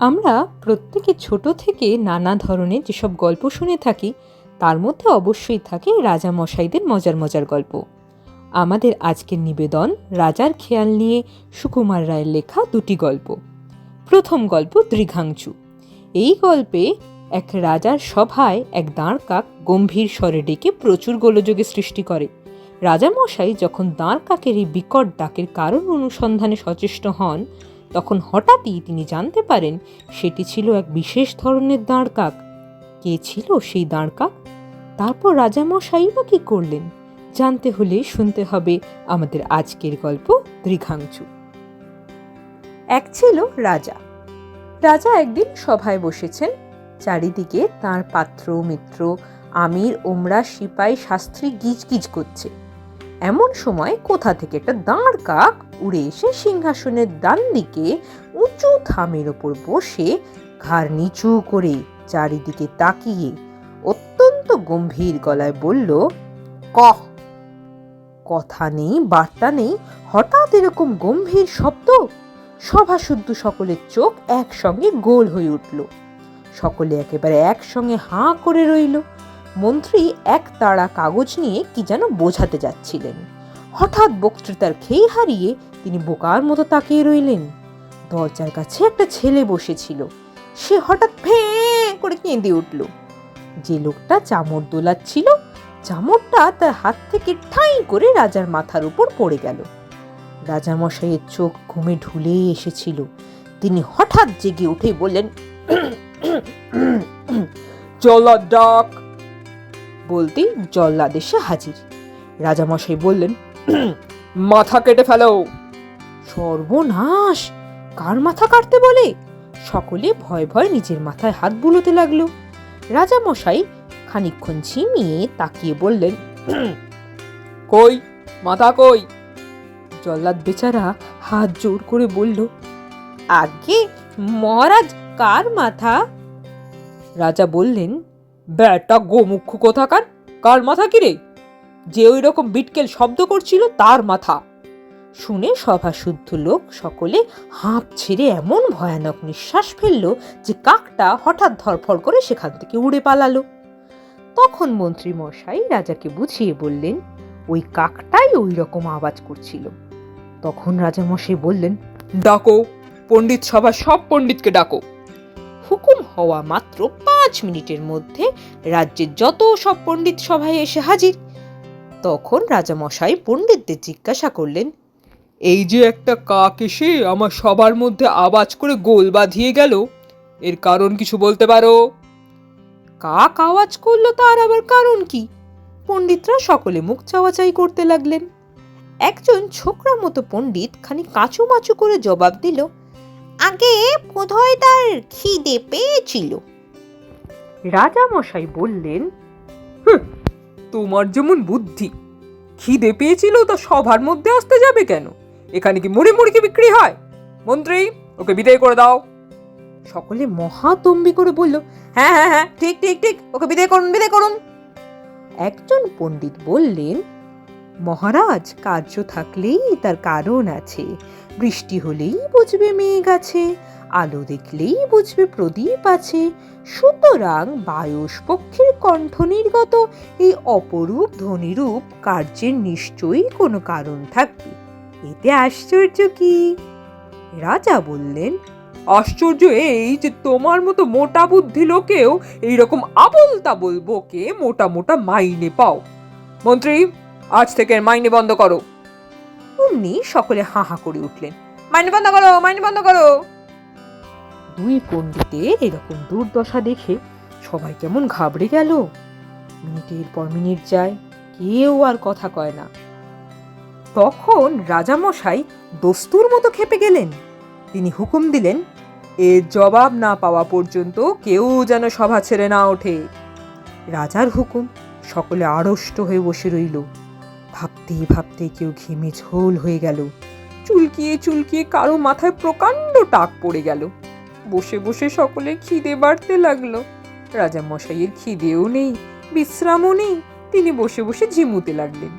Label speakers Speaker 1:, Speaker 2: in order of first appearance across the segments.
Speaker 1: আমরা প্রত্যেকে ছোট থেকে নানা ধরনের যেসব গল্প শুনে থাকি, তার মধ্যে অবশ্যই থাকে রাজা মশাইদের মজার মজার গল্প। আমাদের আজকের নিবেদন রাজার খেয়াল নিয়ে সুকুমার রায়ের লেখা দুটি গল্প। প্রথম গল্প দৃঘাংচু। এই গল্পে এক রাজার সভায় এক দাঁড় কাক গম্ভীর স্বরে ডেকে প্রচুর গোলযোগে সৃষ্টি করে। রাজামশাই যখন দাঁড় কাকের এই বিকট ডাকের কারণ অনুসন্ধানে সচেষ্ট হন তখন হঠাৎই তিনি জানতে পারেন সেটি ছিল এক বিশেষ ধরনের দাঁড় কাক কে ছিল সেই দাঁড় কাক তারপর রাজামশাই বা কী করলেন? জানতে হলে শুনতে হবে আমাদের আজকের গল্প দৃঘাংচু। এক ছিল রাজা। রাজা একদিন সভায় বসেছেন। চারিদিকে তার পাত্র, মিত্র, আমির, ওমরা, সিপাই, শাস্ত্রী গিজগিজ করছে। এমন সময় কোথা থেকে একটা দাঁড় কাক উড়ে এসে সিংহাসনের ডান দিকে উঁচু থামের ওপর বসে ঘাড় নিচু করে চারিদিকে তাকিয়ে অত্যন্ত গম্ভীর গলায় বলল, কহ, কথা নেই, বার্তা নেই, হঠাৎ এরকম গম্ভীর শব্দ? সভা শুদ্ধ সকলের চোখ একসঙ্গে গোল হয়ে উঠল। সকলে একেবারে একসঙ্গে হাঁ করে রইল। মন্ত্রী এক তাড়া কাগজ নিয়ে কি যেন বোঝাতে যাচ্ছিলেন। হঠাৎ বক্তৃতার খেই হারিয়ে তিনি বোকার মতো তাকিয়ে রইলেন। দরজার কাছে একটা ছেলে বসেছিল। সে হঠাৎ ফেঁ করে কেঁদে উঠল। যে লোকটা চামড় দোলাচ্ছিল চামড়টা তার হাত থেকে ঠাই করে রাজার মাথার উপর পড়ে গেল। রাজামশাইয়ের চোখ ঘুমে ঢুলে এসেছিল। তিনি হঠাৎ জেগে উঠে বললেন জল্লাদ ডাক। বলতেই জল্লাদ এসে হাজির। রাজামশাই বললেন, মাথা কেটে ফেলো। সর্বনাশ! কার মাথা কাটতে বলে? সকলে ভয় ভয় নিজের মাথায় হাত বুলোতে লাগল। রাজামশাই খানিকক্ষণ ঝিমিয়ে তাকিয়ে বললেন, কই, মাথা কই? জল্লাদ বেচারা হাত জোর করে বলল আগে মহারাজ, কার মাথা? রাজা বললেন ব্যাটা গোমুখ্য কোথাকার? কার মাথা কিরে? যে ওই রকম বিটকেল শব্দ করছিল তার মাথা। শুনে সভা শুদ্ধ লোক সকলে হাঁপ ছেড়ে এমন ভয়ানক নিঃশ্বাস ফেলল যে কাকটা হঠাৎ ধরফড় করে সেখান থেকে উড়ে পালালো। তখন মন্ত্রী মশাই রাজাকে বুঝিয়ে বললেন, ওই কাকটাই ওই রকম আওয়াজ করছিল। তখন রাজামশাই বললেন, ডাকো, পণ্ডিত সভা সব পণ্ডিতকে ডাকো। হুকুম হওয়া মাত্র পাঁচ মিনিটের মধ্যে রাজ্যের যত সব পণ্ডিত সভায় এসে হাজির। তখন রাজামশাই পণ্ডিতদের জিজ্ঞাসা করলেন
Speaker 2: এই যে একটা কাক এসে আমার সবার মধ্যে আওয়াজ করে গোল বাঁধিয়ে গেল এর কারণ কিছু বলতে পারো?
Speaker 1: কাক আওয়াজ করল তার আবার কারণ কি? পণ্ডিতরা সকলে মুখ চাওয়াচাই করতে লাগলেন। একজন ছোকরা মতো পণ্ডিত খানি কাঁচু মাচু করে জবাব দিল আগে বোধহয় তার খিদে পেয়েছিল। রাজা মশাই বললেন
Speaker 2: তোমার যেমন বুদ্ধি, খিদে পেয়েছিল তা সবার মধ্যে আসতে যাবে কেন? এখানে কি মুড়ি মুড়কি বিক্রি হয়? মন্ত্রী, ওকে বিদায় করে দাও।
Speaker 1: সকলে মহাতম্বি করে বলল হ্যাঁ হ্যাঁ হ্যাঁ ঠিক ঠিক ঠিক, ওকে বিদায় করুন বিদায় করুন। একজন পণ্ডিত বললেন মহারাজ, কার্য থাকলেই তার কারণ আছে। বৃষ্টি হলেই বুঝবে মেঘ আছে, আলো দেখলেই বুঝবে প্রদীপ আছে। সুতরাং বায়ুষ পক্ষের কণ্ঠ নির্গত এই অপরূপ ধ্বনিরূপ কার্যের নিশ্চয়ই কোনো কারণ থাকবে। এতে আশ্চর্য কি? রাজা বললেন,
Speaker 2: আশ্চর্য এই যে তোমার মতো মোটা বুদ্ধি লোকেও এইরকম আবল তাবল বকে মোটা মোটা মাইনে পাও। মন্ত্রী আজ থেকে মাইনে বন্ধ করো।
Speaker 1: অমনি সকলে হাঁ হাঁ করে উঠলেন। মাইনে বন্ধ করো, মাইনে বন্ধ করো। দুই পণ্ডিতের এরকম দুর্দশা দেখে সবাই কেমন ঘাবড়ে গেল। মিনিটের পর মিনিট যায়, কেউ আর কথা কয় না। তখন রাজামশাই দস্তুর মতো খেপে গেলেন। তিনি হুকুম দিলেন এর জবাব না পাওয়া পর্যন্ত কেউ যেন সভা ছেড়ে না ওঠে। রাজার হুকুম সকলে আড়ষ্ট হয়ে বসে রইল। ভাবতে ভাবতে কেউ ঘেমে ঝোল হয়ে গেল। চুলকিয়ে চুলকিয়ে কারও মাথায় প্রকাণ্ড টাক পড়ে গেল। বসে বসে সকলে খিদে বাড়তে লাগল। রাজা মশাইয়ের খিদেও নেই, বিশ্রামও নেই, তিনি বসে বসে ঝিমুতে লাগলেন।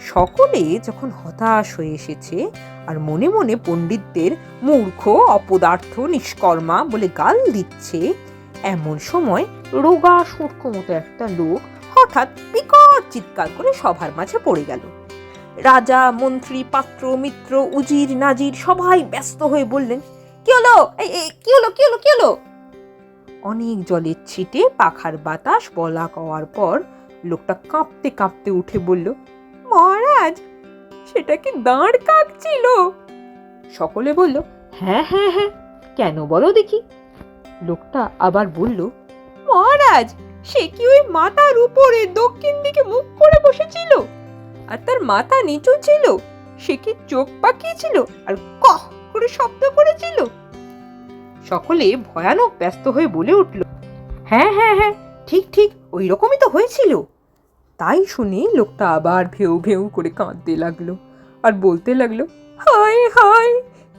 Speaker 1: সকলে যখন হতাশ হয়ে এসেছে আর মনে মনে পণ্ডিতদের মূর্খ, অপদার্থ, নিষ্কর্মা বলে গাল দিচ্ছে, এমন সময় রোগা সূর্খ মতো একটা লোক হঠাৎ বিকট চিৎকার করে সভার মাঝে পড়ে গেল। রাজা, মন্ত্রী, পাত্র, মিত্র, উজির, নাজির সবাই ব্যস্ত হয়ে বললেন, কি হলো? কি হলো কি হলো কি হলো? অনেক জলের ছিটে পাখার বাতাস বলা কওয়ার পর লোকটা কাঁপতে কাঁপতে উঠে বলল, মহারাজ, সেটা কি দাঁড় কাক ছিল সকলে বলল হ্যাঁ হ্যাঁ হ্যাঁ কেন বলো দেখি? লোকটা আবার বলল, মহারাজ সে কি ওই মাথার উপরে দক্ষিণ দিকে মুখ করে বসেছিল? আর তার মাথা নিচু ছিল? সে কি চোখ পাকিয়েছিল আর কহ করে শব্দ করেছিল? সকলে ভয়ানক ব্যস্ত হয়ে বলে উঠল হ্যাঁ হ্যাঁ হ্যাঁ ঠিক ঠিক, ওই রকমই তো হয়েছিল। তাই শুনে লোকটা আবার ভেউ ভেউ করে কাঁদতে লাগল আর বলতে লাগল, হায় হায়,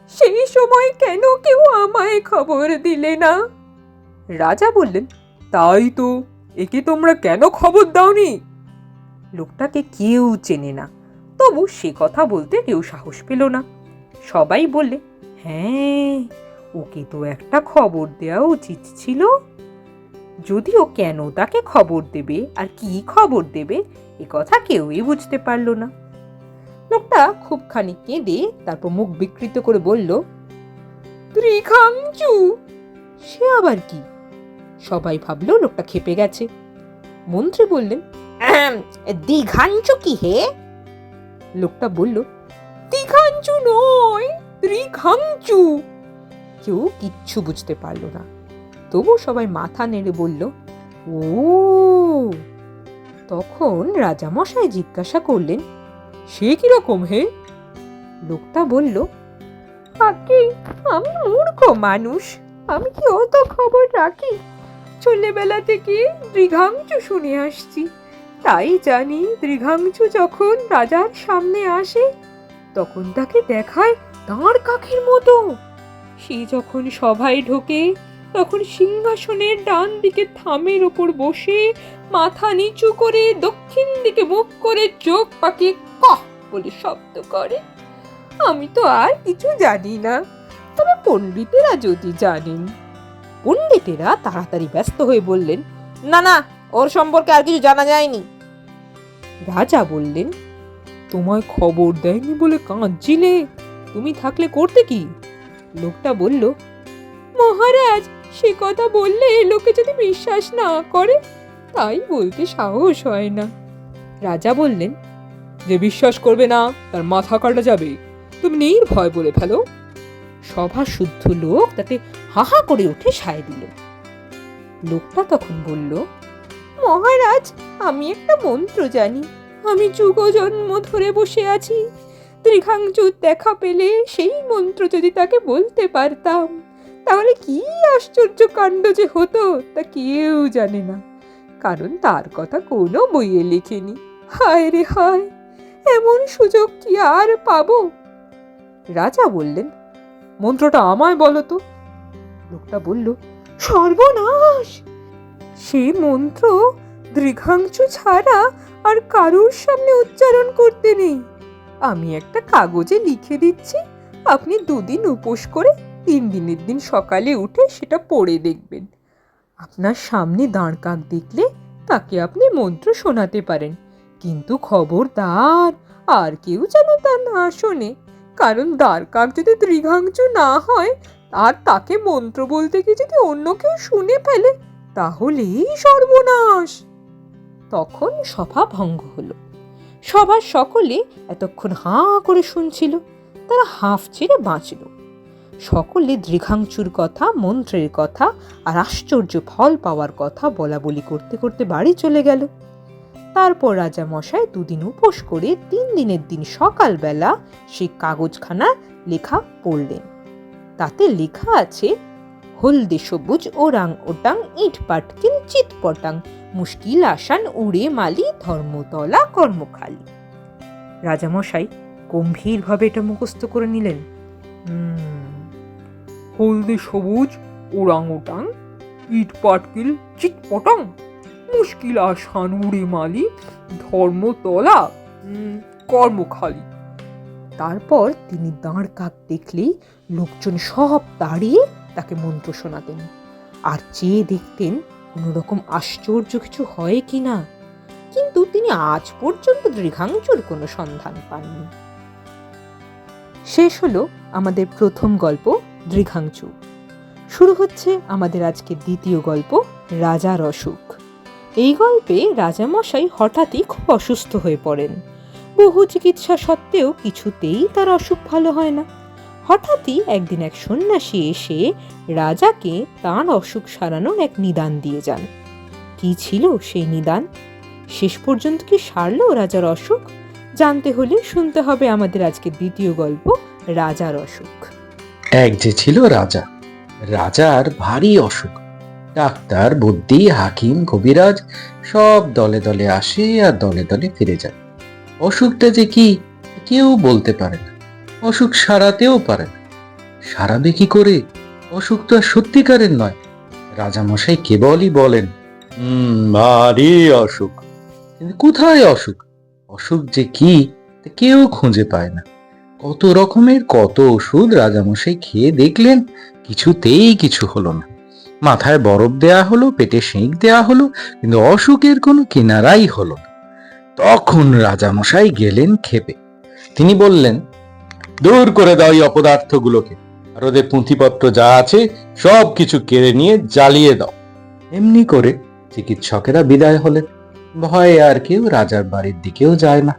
Speaker 1: সেই সময় কেন কেউ আমায় খবর দিলে না? রাজা বললেন,
Speaker 2: তাই তো একে তোমরা কেন খবর দাওনি?
Speaker 1: লোকটাকে কেউ চেনে না। তবু সে কথা বলতে কেউ সাহস পেল না। সবাই বললে হ্যাঁ ওকে তো একটা খবর দেওয়া উচিত ছিল। যদিও কেন তাকে খবর দেবে আর কি খবর দেবে, এ কথা কেউই বুঝতে পারল না। লোকটা খুব খানিক কেঁদে তারপর মুখ বিকৃত করে বলল, ত্রিখাংচু, সে আবার কি? সবাই ভাবলো লোকটা খেপে গেছে। মন্ত্রী বললেন দীঘাঞ্চু কি হে? লোকটা বলল দীঘাঞ্চু নয় ত্রিখাংচু কেউ কিচ্ছু বুঝতে পারল না। তবু সবাই মাথা নেড়ে বলল, ও। তখন রাজামশাই জিজ্ঞাসা করলেন,
Speaker 2: সে কীরকম হে?
Speaker 1: লোকটা বলল আমি মূর্খ মানুষ, আমি কি অত খবর রাখি? ছেলেবেলা থেকে দৃঘাংচু শুনে আসছি। তাই জানি দৃঘাংচু যখন রাজার সামনে আসে, তখন তাকে দেখায় তাঁর কাকের মতো। সে যখন সভায় ঢোকে, তখন সিংহাসনের ডান দিকে থামের ওপর বসে মাথা নিচু করে দক্ষিণ দিকে মুখ করে চোখ পাকিয়ে কহ বলে শব্দ করে। আমি তো আর কিছু জানি না, তবে পণ্ডিতেরা যদি জানেন। পণ্ডিতেরা তাড়াতাড়ি ব্যস্ত হয়ে বললেন, না না, ওর সম্পর্কে আর কিছু জানা যায়নি। রাজা বললেন,
Speaker 2: তোমায় খবর দেয়নি বলে কাঁদছিলে? তুমি থাকলে করতে কি?
Speaker 1: লোকটা বলল, মহারাজ, সে কথা বললে লোকে যদি বিশ্বাস না করে, তাই বলতে সাহস হয় না। রাজা বললেন,
Speaker 2: যে বিশ্বাস করবে না, তার মাথা কাটা যাবে। তুমি নির্ভয় বলে ফেলো।
Speaker 1: সভা শুদ্ধ লোক তাতে হাহা করে উঠে সায় দিল। লোকটা তখন বলল, মহারাজ, আমি একটা মন্ত্র জানি। আমি যুগ জন্ম ধরে বসে আছি। ত্রিখাংচুর দেখা পেলে সেই মন্ত্র যদি তাকে বলতে পারতাম, তাহলে কি আশ্চর্য কাণ্ড যে হতো তা কেউ জানে না। কারণ তার কথা কোনো বইয়ে লেখেনি। হায় রে হায়, এমন সুযোগ কি আর পাবো? রাজা বললেন
Speaker 2: মন্ত্রটা আমায় বলো তো।
Speaker 1: লোকটা বলল, সর্বনাশ! সে মন্ত্র দৃঘাংশু ছাড়া আর কারুর সামনে উচ্চারণ করতে নেই। আমি একটা কাগজে লিখে দিচ্ছি, আপনি দুদিন উপোস করে তিন দিনের দিন সকালে উঠে সেটা পড়ে দেখবেন। আপনার সামনে দাঁড় কাক দেখলে তাকে আপনি মন্ত্র শোনাতে পারেন। কিন্তু খবরদার, আর কেউ যেন তা না শোনে। কারণ দাঁড় কাক যদি দৃঘাংশু না হয়, আর তাকে মন্ত্র বলতে গিয়ে যদি অন্য কেউ শুনে ফেলে, তাহলেই সর্বনাশ। তখন সভা ভঙ্গ হলো। সভার সকলে এতক্ষণ হাঁ করে শুনছিল, তারা হাঁফ ছেড়ে বাঁচল। সকলে দৃঘাংচুর কথা, মন্ত্রের কথা, আর আশ্চর্য ফল পাওয়ার কথা বলা বলি করতে করতে বাড়ি চলে গেল। তারপর রাজা মশাই দুদিন উপোস করে তিন দিনের দিন সকালবেলা সেই কাগজখানা লেখা পড়লেন। তাতে লেখা আছে, হলদে সবুজ ওরাং ওটাং, ইট পাটকিল চিৎপটাং মুশকিল আসান উড়ে মালি, ধর্মতলা কর্মখালি। রাজামশাই গম্ভীরভাবে এটা মুখস্থ করে নিলেন।
Speaker 2: হলদে সবুজ ওরাং ওটাং, ইট পাটকিল চিটপটাং মুশকিল আসান উড়ে মালি ধর্মতলা কর্মখালি।
Speaker 1: তারপর তিনি দাঁড় কাক দেখলেই লোকজন সব দাঁড়িয়ে তাকে মন্ত্র শোনাতেন। আর চেয়ে দেখতেন কোনো রকম আশ্চর্য কিছু হয় কি না কিন্তু তিনি আজ পর্যন্ত দৃঘাংচুর কোনো সন্ধান পাননি। শেষ হলো আমাদের প্রথম গল্প দৃঘাংচু শুরু হচ্ছে আমাদের আজকে দ্বিতীয় গল্প রাজার অসুখ এই গল্পে রাজামশাই হঠাৎই খুব অসুস্থ হয়ে পড়েন। বহু চিকিৎসা সত্ত্বেও কিছুতেই তার অসুখ ভালো হয় না। হঠাৎই একদিন এক সন্ন্যাসী এসে রাজাকে তার অসুখ সারানোর এক নিদান দিয়ে যান। কি ছিল সেই নিদান? শেষ পর্যন্ত কি সারল রাজার অসুখ? জানতে হলে শুনতে হবে আমাদের আজকের দ্বিতীয় গল্প, রাজার অসুখ।
Speaker 3: এক যে ছিল রাজা, রাজার ভারী অসুখ। ডাক্তার, বুদ্ধি, হাকিম, কবিরাজ সব দলে দলে আসে আর দলে দলে ফিরে যায়। অসুখটা যে কি, কেউ বলতে পারে না। অসুখ সারাতেও পারে না। সারাবে কি করে? অসুখ তো আর সত্যিকারের নয়। রাজামশাই কেবলই বলেন ভারী অসুখ। কিন্তু কোথায় অসুখ? অসুখ যে কি কেউ খুঁজে পায় না। কত রকমের কত ওষুধ রাজামশাই খেয়ে দেখলেন, কিছুতেই কিছু হলো না। মাথায় বরফ দেয়া হলো, পেটে সেঁক দেয়া হলো, কিন্তু অসুখের কোনো কিনারাই হলো তখন রাজামশাই গেলেন খেপে তিনি বললেন, দূর করে দাও এই অপদার্থগুলোকে। আর ওদের পুঁথিপত্র যা আছে, সব কিছু কেড়ে নিয়ে জ্বালিয়ে দাও। এমনি করে চিকিৎসকেরা বিদায় হলেন। ভয়ে আর কেউ রাজার বাড়ির দিকেও যায় না।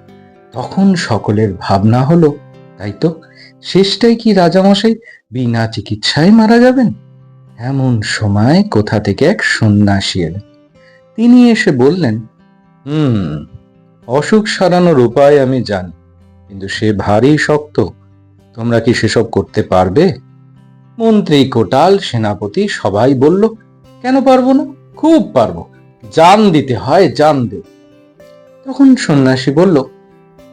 Speaker 3: তখন সকলের ভাবনা হলো, তাই তো, শেষটাই কি রাজামশাই? বিনা চিকিৎসায় মারা যাবেন? এমন সময় কোথা থেকে এক সন্ন্যাসী এলেন তিনি এসে বললেন, হুম, অসুখ সারানোর উপায় আমি জানি, কিন্তু সে ভারী শক্ত, তোমরা কি সেসব করতে পারবে? মন্ত্রী কোটাল সেনাপতি সবাই বলল, কেন পারব না? খুব পারব, জান দিতে হয়, জান দে। তখন সন্ন্যাসী বলল,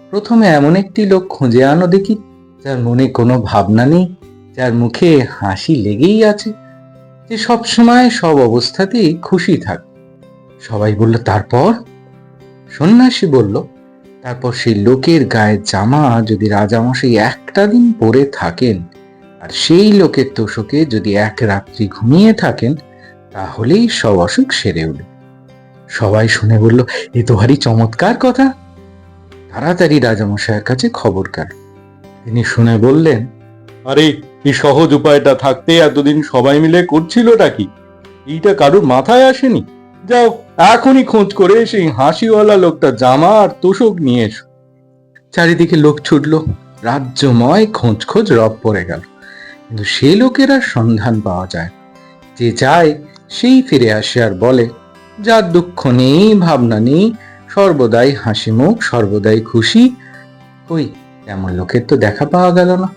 Speaker 3: প্রথমে এমন একটি লোক খুঁজে আনো দেখি, যার মনে কোনো ভাবনা নেই, যার মুখে হাসি লেগেই আছে। যে সব সময় সব অবস্থাতেই খুশি থাক। সবাই বলল, তারপর? সন্ন্যাসী বলল, তারপর সেই লোকের গায়ের জামা যদি রাজামশাই একটা দিন পরে থাকেন, আর সেই লোকের তোষকে যদি এক রাত্রি ঘুমিয়ে থাকেন, তাহলেই সব অসুখ সেরে উঠবে। সবাই শুনে বলল, এ তো ভারী চমৎকার কথা। তাড়াতাড়ি রাজামশাইয়ের কাছে খবর গেল তিনি শুনে বললেন, আরে এই সহজ উপায়টা থাকতে এতদিন সবাই মিলে করছিলটা কি? এইটা কারোর মাথায় আসেনি? যাও, এখনই খোঁজ করে সেই হাসিওয়ালা লোকটা জামা আর তোষক নিয়ে এসো। চারিদিকে লোক ছুটলো, রাজ্যময় খোঁজ খোঁজ রব পড়ে গেল। কিন্তু সে লোকের সন্ধান পাওয়া যায়। যে যায়, সেই ফিরে আসে আর বলে যার দুঃখ নেই, ভাবনা নেই, সর্বদাই হাসি মুখ সর্বদাই খুশি। কই এমন লোকের তো দেখা পাওয়া গেল না।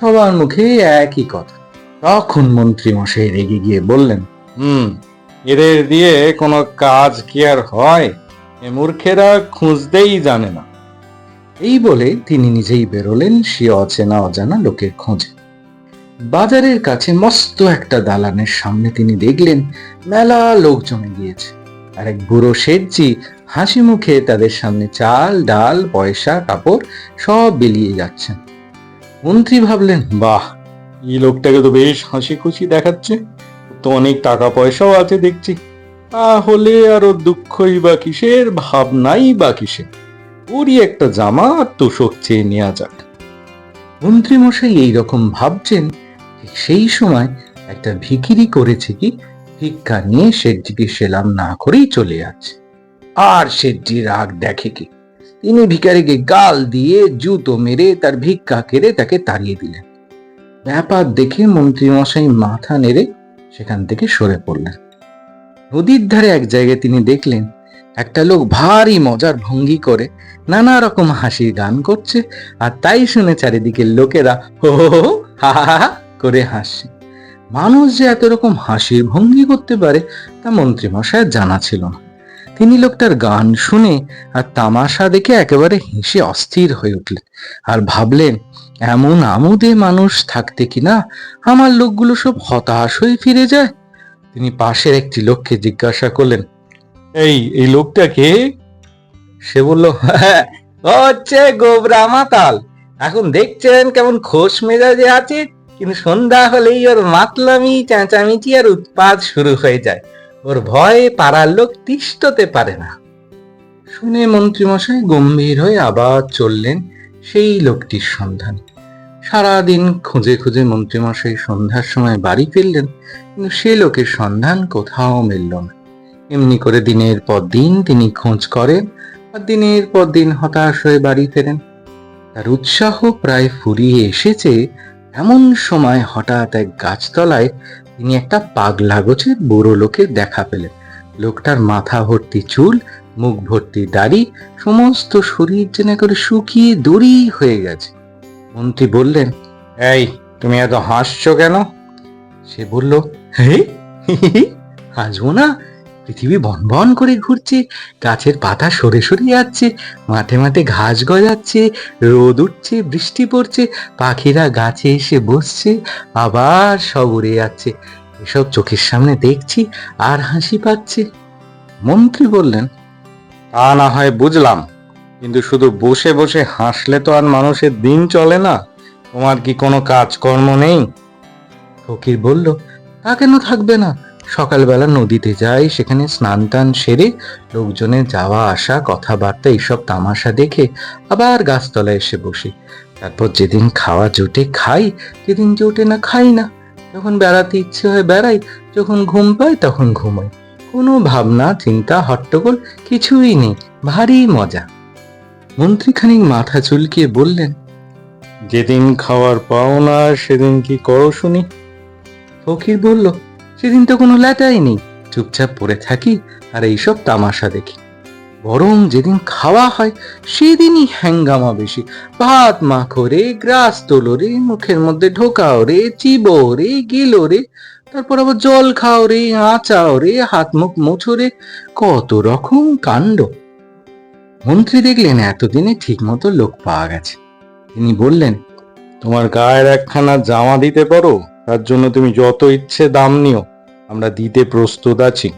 Speaker 3: সবার মুখে একই কথা। তখন মন্ত্রী মশাই রেগে গিয়ে বললেন হুম এদের দিয়ে কোনো কাজ কি আর হয়? এ মূর্খেরা খুঁজতেই জানে না। এই বলে তিনি নিজেই বেরোলেন সে অচেনা অজানা লোকের খোঁজে। বাজারের কাছে মস্ত একটা দালানের সামনে তিনি দেখলেন মেলা লোক জমে গিয়েছে আর এক বুড়ো শেঠজি হাসি মুখে তাদের সামনে চাল ডাল পয়সা কাপড় সব বিলিয়ে যাচ্ছেন। মন্ত্রী ভাবলেন, বাহ, এই লোকটাকে তো বেশ হাসি খুশি দেখাচ্ছে। তো অনেক টাকা পয়সাও আছে দেখছি। তাহলে আরও দুঃখই বা কিসের, ভাবনাই বা কিসের? ওরই একটা জামা আর তোষক চেয়ে নেওয়া যাক। মন্ত্রী মশাই এইরকম ভাবছেন সেই সময় একটা ভিকিরি করেছে কি, ভিক্ষা নিয়ে শেঠজিকে সেলাম না করেই চলে যাচ্ছে। আর শেঠজি রাগ দেখে কি? তিনি ভিকারিকে গাল দিয়ে জুতো মেরে তার ভিক্ষা কেড়ে তাকে তাড়িয়ে দিলেন। ব্যাপার দেখে মন্ত্রী মশাই মাথা নেড়ে সেখান থেকে সরে পড়লেন। নদীর ধারে এক জায়গায় তিনি দেখলেন, একটা লোক ভারী মজার ভঙ্গি করে নানা রকম হাসির গান করছে আর তাই শুনে চারিদিকের লোকেরা হো হো হো করে হাসছে। মানুষ যে এত রকম হাসির ভঙ্গি করতে পারে তা মন্ত্রী মশাইয়ের জানা ছিল না। তিনি লোকটার গান শুনে আর তামাশা দেখে একেবারে হেসে অস্থির হয়ে উঠলেন আর ভাবলেন এমন আমোদে মানুষ থাকতে কিনা আমার লোকগুলো সব হতাশ হয়ে ফিরে যায়? তিনি পাশের একটি লোককে জিজ্ঞাসা করলেন এই এই লোকটা কে? সে বলল "হ্যাঁ, হচ্ছে গোবরা মাতাল। এখন দেখছেন কেমন খোশ মেজাজে আছে কিন্তু সন্ধ্যা হলেই ওর মাতলামি চেঁচামেচি আর উৎপাত শুরু হয়ে যায়। ওর ভয়ে পাড়ার লোক তিষ্ঠতে পারে না। শুনে মন্ত্রীমশাই গম্ভীর হয়ে আবার চললেন সেই লোকটির সন্ধান। সারাদিন খুঁজে খুঁজে মন্ত্রীমশাই সন্ধ্যার সময় বাড়ি ফিরলেন, কিন্তু সে লোকের সন্ধান কোথাও মিলল না। এমনি করে দিনের পর দিন তিনি খোঁজ করেন আর দিনের পর দিন হতাশ হয়ে বাড়ি ফেরেন। তার উৎসাহ প্রায় ফুরিয়ে এসেছে এমন সময় হঠাৎ এক গাছতলায় তিনি একটা পাগলা গোছের বুড়ো লোকের দেখা পেলেন। লোকটার মাথা ভর্তি চুল, মুখ ভর্তি দাড়ি, সমস্ত শরীর যেন করে শুকিয়ে দড়ি হয়ে গেছে। মন্ত্রী বললেন, এই, তুমি এত হাসছো কেন? সে বলল হে, হাসবো না? পৃথিবী বন বন করে ঘুরছে, গাছের পাতা সরে সরে যাচ্ছে, মাঠে মাঠে ঘাস গজাচ্ছে, রোদ উঠছে, বৃষ্টি পড়ছে, পাখিরা গাছে এসে বসছে, আবার সব উড়ে যাচ্ছে। এসব চোখের সামনে দেখছি আর হাসি পাচ্ছে। মন্ত্রী বললেন, তা না হয় বুঝলাম, কিন্তু শুধু বসে বসে হাসলে তো আর মানুষের দিন চলে না, তোমার কি কোনো কাজকর্ম নেই? ফকির বলল, তা কেন থাকবে না? সকালবেলা নদীতে যাই, সেখানে স্নান টান সেরে লোকজনের যাওয়া আসা, কথাবার্তা, এইসব তামাশা দেখে আবার গাছতলায় এসে বসি। তারপর যেদিন খাওয়া জোটে খাই, যেদিন জোটে না খাই না। যখন বেড়াতে ইচ্ছে হয় বেড়াই, যখন ঘুম পাই তখন ঘুমাই। কোনো ভাবনা, চিন্তা, হট্টগোল কিছুই নেই, ভারী মজা। মন্ত্রীখানিক মাথা চুলকিয়ে বললেন, যেদিন খাওয়ার পাও না সেদিন কি করো শুনি? ফকির বলল সেদিন তো কোনো ল্যাটাই নেই। চুপচাপ পড়ে থাকি আর এইসব তামাশা দেখি। বরং যেদিন খাওয়া হয়, সেদিনই হ্যাঙ্গামা বেশি। ভাত মাখো রে, গ্রাস তোলো রে, মুখের মধ্যে ঢোকাও রে, চিবো রে, গিলো রে, তারপর আবার জল খাও রে, আঁচাও রে, হাত মুখ মোছো রে, কত রকম কাণ্ড। মন্ত্রী দেখলেন, এতদিনে ঠিক মতো লোক পাওয়া গেছে। তিনি বললেন, তোমার গায়ের একখানা জামা দিতে পারো? তার জন্য তুমি যত ইচ্ছে দাম নিও আমরা দিতে প্রস্তুত আছি।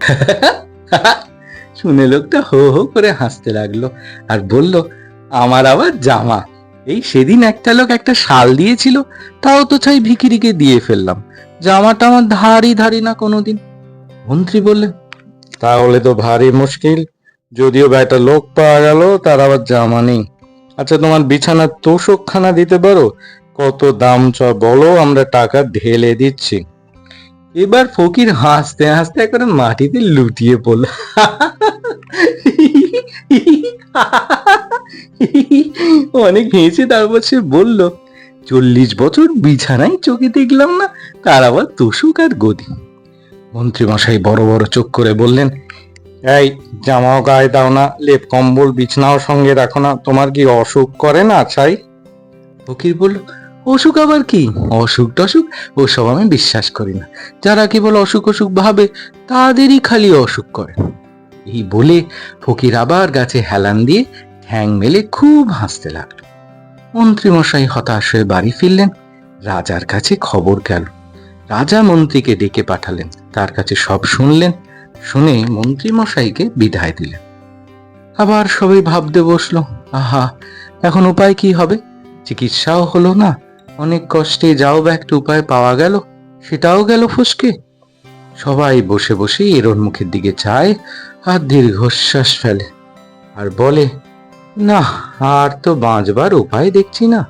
Speaker 3: শুনে লোকটা হো হো করে হাসতে লাগল আর বলল আমার আবার জামা। এই সেদিন একটা লোক একটা শাল দিয়েছিল তাও তো চাই ভিকিরিকে দিয়ে ফেললাম। জামাটা আমার ধারি ধারি না কোনোদিন। মন্ত্রী বললেন তাহলে তো ভারী মুশকিল। যদিও বা একটা লোক পাওয়া গেল তার আবার জামা নেই। আচ্ছা তোমার বিছানার তোষকখানা দিতে পারো? কত দাম চ, বলো, আমরা টাকা ঢেলে দিচ্ছি। এবার ফকির হাসতে হাসতে একবারে মাটিতে লুটিয়ে পড়ল। অনেক হেসে তারপর সে বলল, চল্লিশ বছর বিছানায় চোখে দেখলাম না, তার আবার তোষক আর গদি। মন্ত্রীমশাই বড় বড় চোখ করে বললেন, এই, জামাও গায়ে দাও না, লেপ কম্বল বিছানাও সঙ্গে রাখো না, তোমার কি অসুখ করে না চাই ফকির বলল অসুখ আবার কি? অসুখ টসুখ, ওসব আমি বিশ্বাস করি না। যারা কেবল অসুখ অসুখ ভাবে, তাদেরই খালি অসুখ করে। এই বলে ফকির আবার গাছে হেলান দিয়ে ঠ্যাং মেলে খুব হাসতে লাগল। মন্ত্রীমশাই হতাশ হয়ে বাড়ি ফিরলেন। রাজার কাছে খবর গেল। রাজা মন্ত্রীকে ডেকে পাঠালেন। তার কাছে সব শুনলেন। শুনে মন্ত্রীমশাইকে বিদায় দিলেন। আবার সবাই ভাবতে বসল, আহা, এখন উপায় কি হবে? চিকিৎসাও হলো না। অনেক কষ্টে যাও বা একটা উপায় পাওয়া গেল, সেটাও গেল ফুসকে। সবাই বসে বসে এরোর মুখের দিকে চায় আর দীর্ঘশ্বাস ফেলে আর বলে, না, আর তো বাঁচবার উপায় দেখছি না।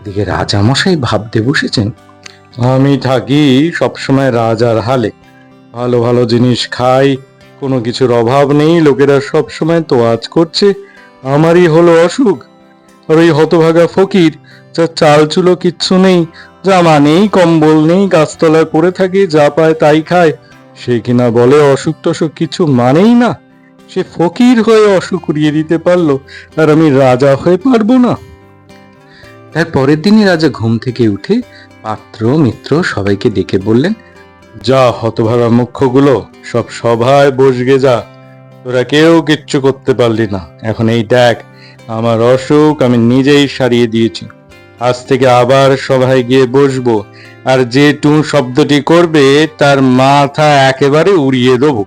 Speaker 3: এদিকে রাজামশাই ভাবতে বসেছেন, আমি থাকি সবসময় রাজার হালে। ভালো ভালো জিনিস খাই, কোনো কিছুর অভাব নেই, লোকেরা সবসময় তোয়াজ করছে, আমারই হলো অসুখ। আর ওই হতভাগা ফকির যার চাল, চুলো কিচ্ছু নেই। জামা নেই, কম্বল নেই গাছতলায় পড়ে থাকে, যা পায় তাই খায়। সে কিনা বলে অসুখ টসুখ কিছু মানেই না। সে ফকির হয়ে অসুখ উড়িয়ে দিতে পারল, আর আমি রাজা হয়ে পারব না। তার পরের দিনই রাজা ঘুম থেকে উঠে পাত্র, মিত্র সবাইকে ডেকে বললেন, যা হতভাগা মুখ্যগুলো, সব সভায় বসগে যা। তোরা কেউ কিচ্ছু করতে পারলি না। এখন এই দেখ, আমার অসুখ আমি নিজেই সারিয়ে দিয়েছি। আজ থেকে আবার সভায় গিয়ে বসবো। আর যে টু শব্দটি করবে, তার মাথা একেবারে উড়িয়ে দেবো।